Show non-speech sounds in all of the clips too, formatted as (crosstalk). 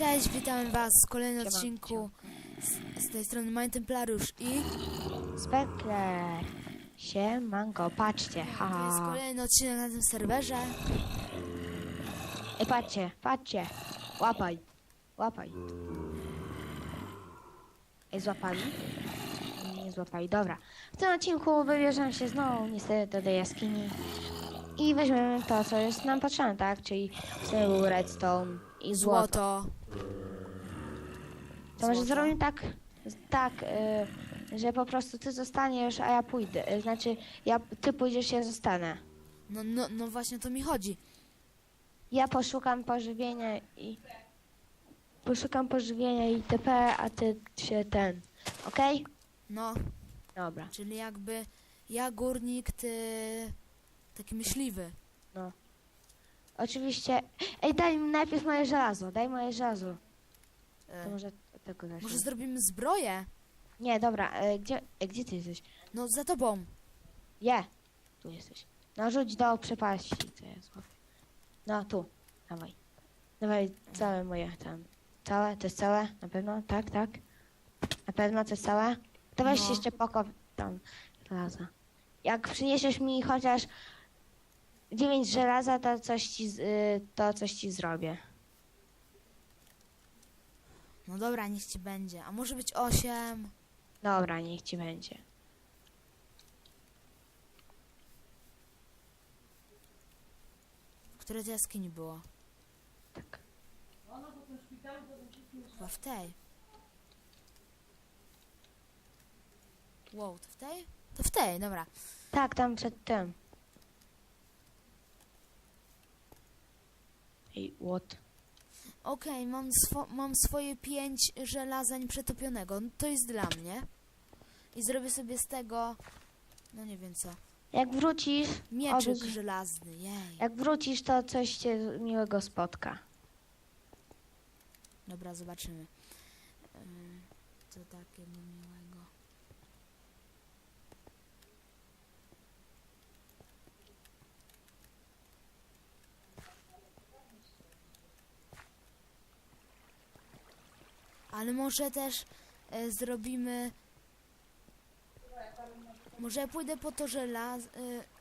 Cześć, witam was w kolejnym odcinku z, z tej strony My Templariusz i Spekler. Siemanko, patrzcie, to jest haha. kolejny odcinek na tym serwerze. Ej, patrzcie, patrzcie. Łapaj, łapaj. Ej, złapali? Nie złapali, dobra. W tym odcinku wybierzemy się znowu niestety do tej jaskini i weźmiemy to, co jest nam potrzebne, tak? Czyli znowu redstone i złoto. Złoto. To może Złoto. zrobimy tak, tak, y, że po prostu ty zostaniesz, a ja pójdę. Y, Znaczy, ja, ty pójdziesz, ja zostanę. No, no, no właśnie o to mi chodzi. Ja poszukam pożywienia i... Poszukam pożywienia i TP, a ty się ten. Okej? No, Dobra. czyli jakby ja górnik, ty taki myśliwy. Oczywiście... Ej, daj mi najpierw moje żelazo, daj moje żelazo. To E, może od tego zacznę. może zrobimy zbroję? Nie, dobra, e, gdzie, e, gdzie ty jesteś? No za tobą. Je! Tu jesteś. No rzuć do przepaści, to ja złapię. No, tu. Dawaj. Dawaj całe moje tam. Całe? To jest całe? Na pewno? Tak, tak. Na pewno to jest całe? To weź No. jeszcze pokop tam żelaza. Jak przyniesiesz mi chociaż dziewięć żelaza, to coś ci, z- y, to coś ci zrobię. No dobra, niech ci będzie. A może być osiem? Dobra, niech ci będzie. W której to jaskini było? Tak. Chyba w tej. Wow, to w tej? To w tej, dobra. Tak, tam przed tym. Ej, what? Okej, mam, swo- mam swoje pięć żelazań przetopionego. No, to jest dla mnie. I zrobię sobie z tego... No nie wiem co. Jak wrócisz, Mieczyk Oby- żelazny, jej. Jak wrócisz, to coś cię miłego spotka. Dobra, zobaczymy. Ym, Co takiego miłego. Ale może też e, zrobimy. Może ja pójdę po to żelaz,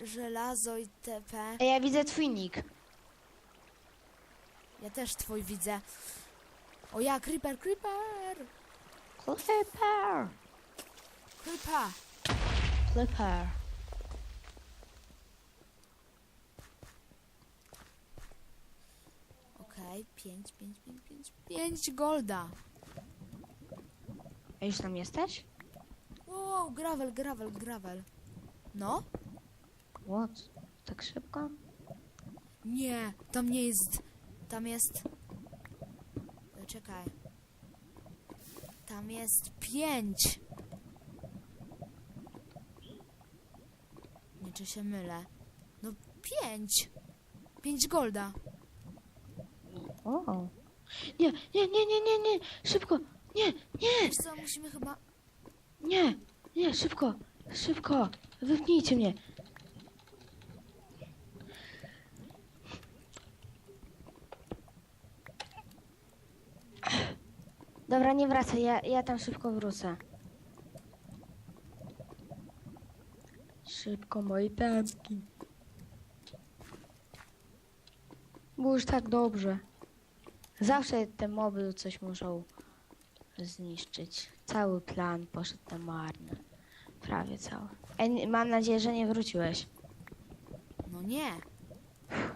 e, żelazo i TP. Ej, ja widzę twój nick. Ja też twój widzę. O ja, creeper, creeper! Flipper! Creeper! Flipper. Okej, pięć, pięć, pięć, pięć, pięć golda. A już tam jesteś? Wow, gravel, gravel, gravel. No? What? Tak szybko? Nie, tam nie jest. Tam jest. E, Czekaj. Tam jest pięć. Nie, czy się mylę? No pięć. Pięć golda. O. Nie, nie, nie, nie, nie, nie! Szybko! Nie, nie, Wiesz co, musimy chyba... nie, nie, szybko, szybko! Wypnijcie mnie! Dobra, nie wracaj, ja, ja tam szybko wrócę. Szybko, moje tępki. Było już tak dobrze. Zawsze te moby coś muszą zniszczyć. Cały plan poszedł na marne. Prawie cały. Ej, mam nadzieję, że nie wróciłeś. No nie.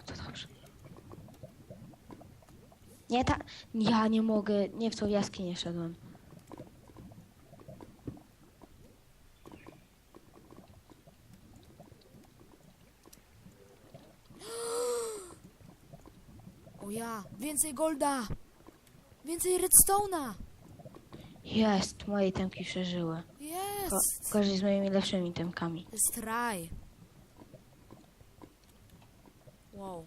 To dobrze. Nie, ta... Ja nie mogę, nie w tą jaskinię szedłem. (gasps) O ja, więcej golda. Więcej redstone'a. Jest, moje temki przeżyły. Ko Jest. gorzej z moimi lepszymi temkami. To jest raj. Wow.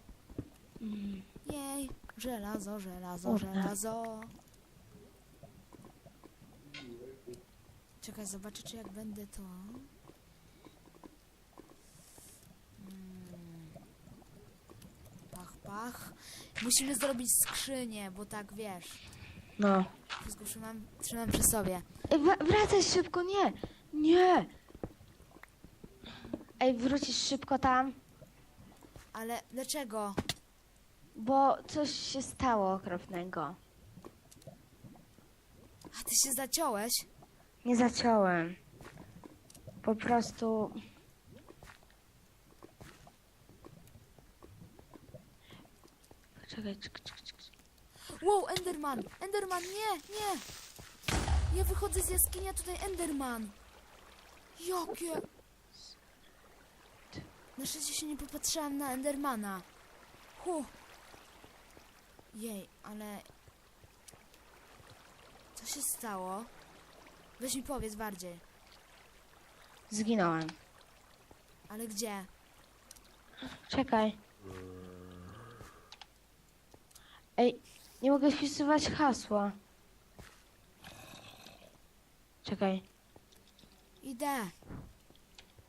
Mm. Jej. Żelazo, żelazo, Kurde. żelazo. Czekaj, zobaczę, czy jak będę to... Mm. Pach, pach. Musimy zrobić skrzynię, bo tak wiesz. No. Wszystko trzymam, trzymam przy sobie. Ej, wra- wracaj szybko, nie! Nie! Ej, wrócisz szybko tam, Ale dlaczego? bo coś się stało okropnego. A ty się zaciąłeś? Nie zaciąłem. Po prostu. Poczekaj, czek, czek, czek. Wow, Enderman! Enderman, nie, nie! Ja wychodzę z jaskini, a tutaj Enderman! Jakie? Na szczęście się nie popatrzyłam na Endermana. Hu. Jej, ale... Co się stało? Weź mi powiedz bardziej. Zginąłem. Ale gdzie? Czekaj. Ej, nie mogę wpisywać hasła. Czekaj. Idę.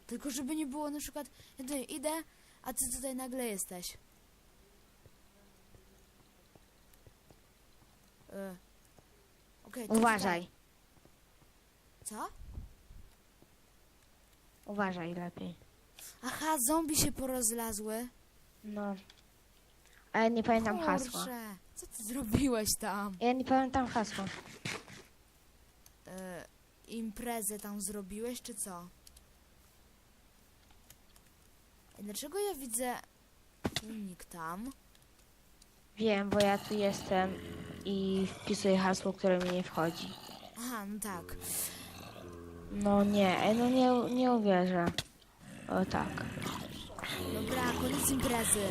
Tylko żeby nie było na przykład, ja tutaj idę, a ty tutaj nagle jesteś. Y. Okej, to Uważaj. tutaj. Co? Uważaj lepiej. Aha, zombie się porozlazły. No. Ale nie pamiętam hasła. Kurczę, co ty zrobiłeś tam? Ja nie pamiętam hasła. Y. Imprezę tam zrobiłeś, czy co? Dlaczego ja widzę unik tam? Wiem, bo ja tu jestem i wpisuję hasło, które mi nie wchodzi. Aha, no tak. No nie, ej, no nie, nie uwierzę. O tak. Dobra, koniec imprezy.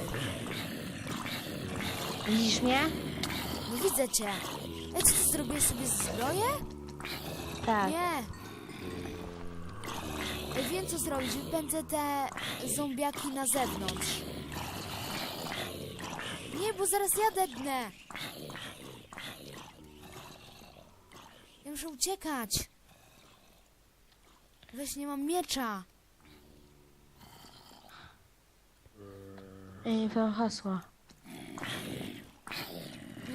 Widzisz mnie? No widzę cię. Ej, co ty zrobiłeś sobie zbroję? Tak. Nie. Ej, wiem co zrobić. Wypędzę te zombiaki na zewnątrz. Nie, bo zaraz ja dednę. Ja muszę uciekać. Weź, nie mam miecza. Ja nie wiem hasła.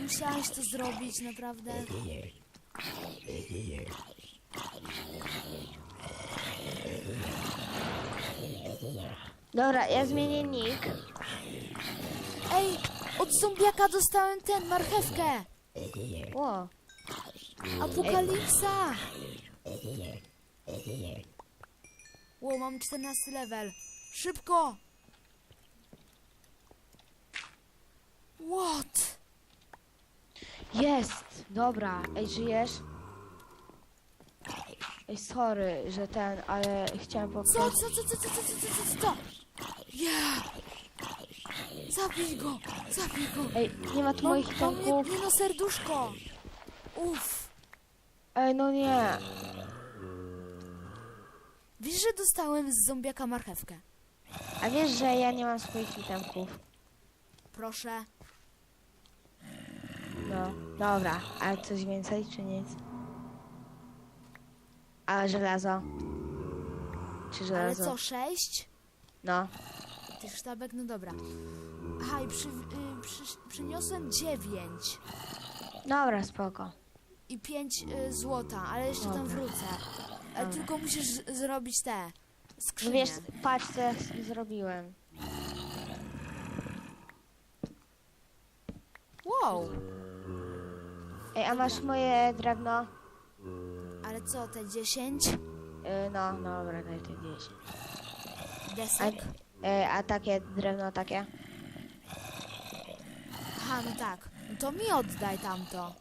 Musiałeś to zrobić, naprawdę. Dobra, ja zmienię nick. Ej, od zombiaka dostałem ten, marchewkę. Ło. Apokalipsa! Ło, mam 14 level. Szybko! What? Jest! Dobra, ej, żyjesz? Ej, sorry, że ten, ale chciałem Co, pokazać. co, co, co, co, co, co, co, co, co? Yeah! Zabij go! Zabij go! Ej, nie ma tu Mam, moich mam tomków. jedno serduszko! Uff! Ej, no nie. Wiesz, że dostałem z zombiaka marchewkę? A wiesz, że ja nie mam swoich itemków. Proszę. No, dobra. A coś więcej, czy nic? A żelazo? Czy Ale żelazo? co, sześć? No. Tych sztabek, no dobra. Aha, i przy, y, przy, przyniosłem dziewięć Dobra, spoko. i pięć y, złota, ale jeszcze tam wrócę. E, tylko musisz z- zrobić te No skrzynie. wiesz, patrz co ja zrobiłem. Wow, Ej, a masz moje drewno? ale co, te dziesięć Yy, no, dobra, daj te 10. A, desek? yy, a takie drewno takie? Aha, no tak. No to mi oddaj tamto.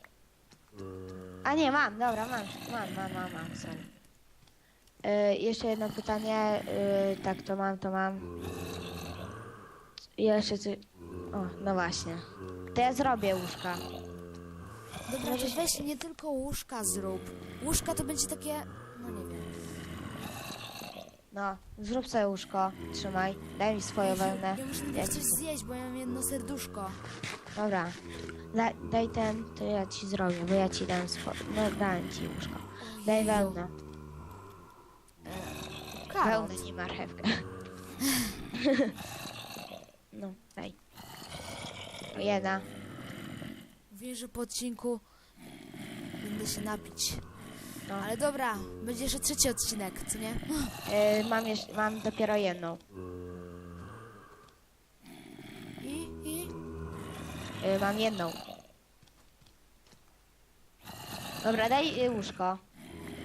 A nie, mam, dobra, mam, mam, mam, mam, mam, sorry. Yy, jeszcze jedno pytanie, tak to mam, to mam. I jeszcze coś... O, no właśnie. To ja zrobię łóżka. Dobra, to weź nie tylko łóżka zrób. Łóżka to będzie takie, no nie wiem. No, zrób sobie łóżko, trzymaj, daj mi swoją wełnę. Ja muszę najpierw coś zjeść, bo ja mam jedno serduszko. Dobra, da, daj ten, to ja ci zrobię, bo ja ci dam swoje, no dałem ci łóżko. Daj wełnę, Karol. wełnę, nie marchewkę. (laughs) No, daj. O, Jedna. Wiem, że po odcinku idę się napić. No. Ale dobra, będzie jeszcze trzeci odcinek, co nie? E, mam, jeszcze, mam dopiero jedną. I, i... E, mam jedną. Dobra, daj e, łóżko.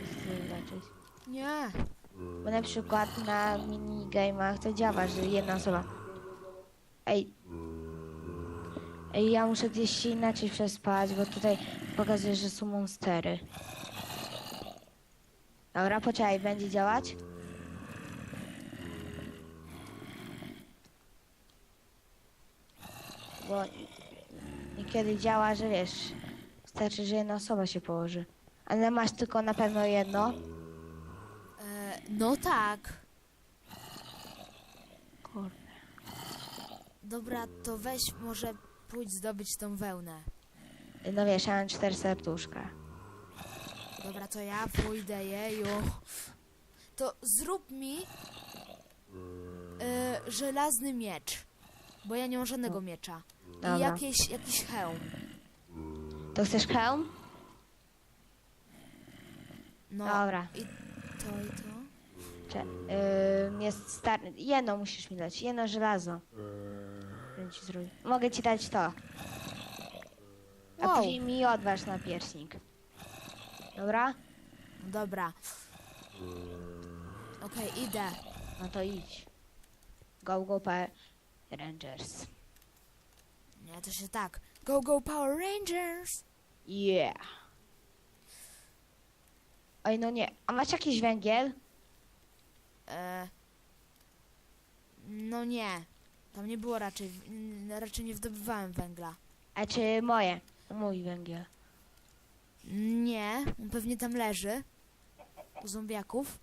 Chcę zobaczyć. Nie. Bo na przykład na minigame'ach to działa, że jedna osoba. Ej. Ej, ja muszę gdzieś się inaczej przespać, bo tutaj pokazuje, że są monstery. Dobra, poczekaj, będzie działać? Bo niekiedy działa, że wiesz, wystarczy, że jedna osoba się położy. Ale masz tylko na pewno jedno. E, no tak. Kurde. Dobra, to weź może pójdź zdobyć tą wełnę. No wiesz, ja mam cztery serduszka. Dobra, to ja pójdę, jeju. To zrób mi e, żelazny miecz. Bo ja nie mam żadnego miecza. Dobra. I jakieś, jakiś hełm. To chcesz hełm? No Dobra. i to i to. Cze- Yy, jest stary. Jedno musisz mi dać, jedno żelazo. Bym ci zrobił. Mogę ci dać to. A Wow. później mi odważ na pierśnik. Dobra? Dobra. Okej, idę. No to idź. Go, go, Power Rangers. Nie, to się tak. Go, go, Power Rangers! Yeah. Oj, no nie. A masz jakiś węgiel? E, no nie. Tam nie było raczej, raczej nie wydobywałem węgla. A czy moje? Mój węgiel. Nie, on pewnie tam leży. U zombiaków.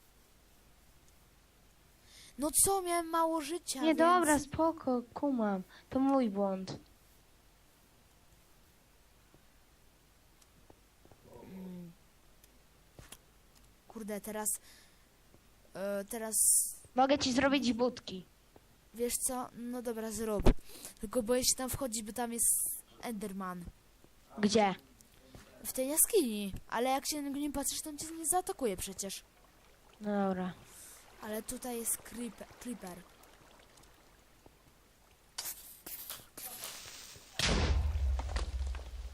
No co, miałem mało życia, Nie, więc... dobra, spoko, kumam. To mój błąd. Mm. Kurde, teraz... E, teraz... Mogę ci zrobić budki. Wiesz co? No dobra, zrób. Tylko boję się tam wchodzić, bo tam jest Enderman. Gdzie? W tej jaskini. Ale jak się na niego nie patrzysz, to on cię nie zaatakuje przecież. No dobra. Ale tutaj jest creeper. creeper.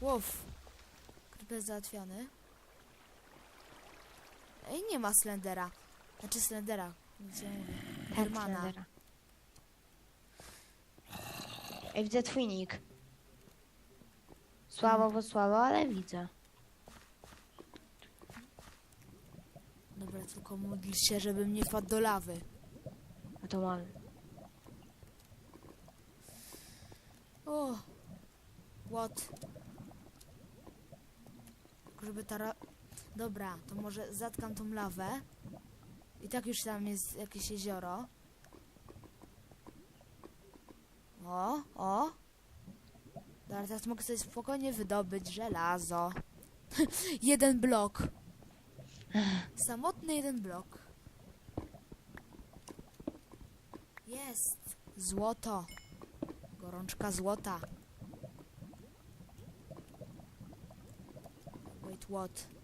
Łow. Creeper załatwiony. Ej, nie ma Slendera. Znaczy Slendera. Nie mówię. Tak, Endermana. Slendera. Ej, widzę twój nick. Słabo, bo słabo, ale widzę. Dobra, tylko módl się, żebym nie wpadł do lawy. A to mam. O! What? Żeby ta ra... Dobra, to może zatkam tą lawę. I tak już tam jest jakieś jezioro. O, o. Dobra, teraz mogę sobie spokojnie wydobyć żelazo. (laughs) jeden blok. Samotny jeden blok. Jest. Złoto. Gorączka złota. Wait, what?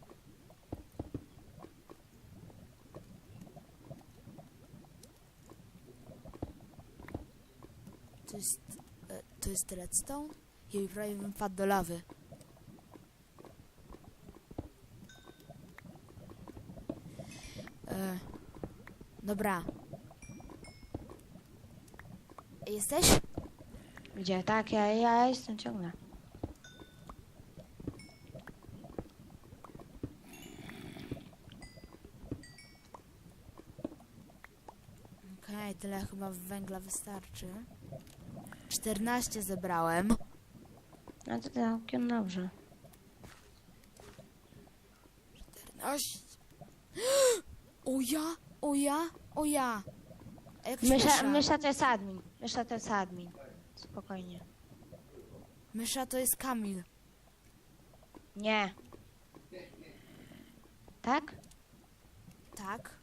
To jest... E, to jest redstone? I prawie bym wpadł do lawy. E, dobra. Jesteś? Gdzie? Tak, ja, ja jestem ciągle. Okej, tyle chyba węgla wystarczy. 14 zebrałem. No to całkiem dobrze. 14. O ja, o ja, o ja. A jakaś Mysza, mysza. mysza to jest admin. Mysza to jest admin. Spokojnie. Mysza to jest Kamil. Nie. Tak? Tak?